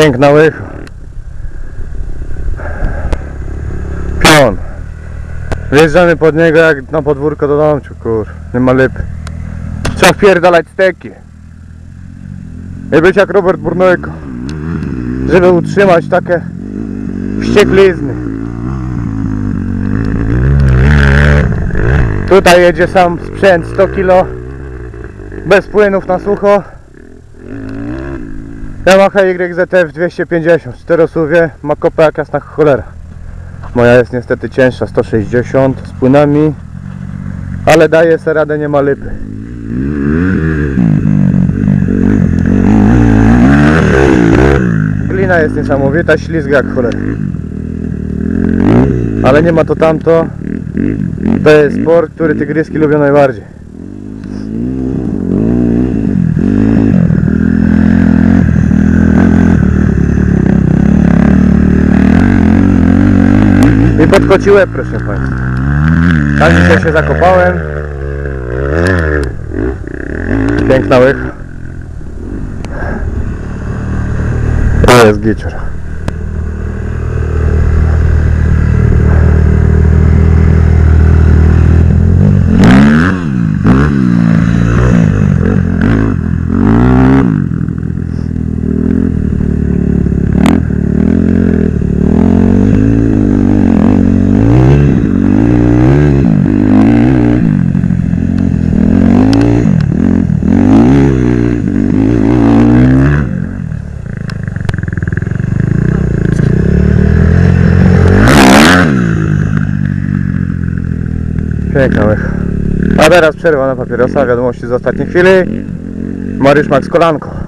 Piękna łycha. Pion. Wjeżdżamy pod niego jak na podwórko do domciu, kur. Nie ma lipy. Trzeba wpierdalać steki. I być jak Robert Burnojko. Żeby utrzymać takie wścieklizny. Tutaj jedzie sam sprzęt 100 kg bez płynów na sucho. Yamaha YZF 250 czterosuwie ma kopę jak jasna cholera. Moja jest niestety cięższa 160 z płynami, ale daje se radę, nie ma lipy. Glina jest niesamowita, ślizga jak cholera. Ale nie ma to tamto. To jest sport, który tygryski lubią najbardziej. I podkociłem, proszę Państwa. Tak dzisiaj się zakopałem. Piękna łycha. To jest gicior. A teraz przerwa na papierosa, wiadomości z ostatniej chwili. Mariusz Max Kolanko.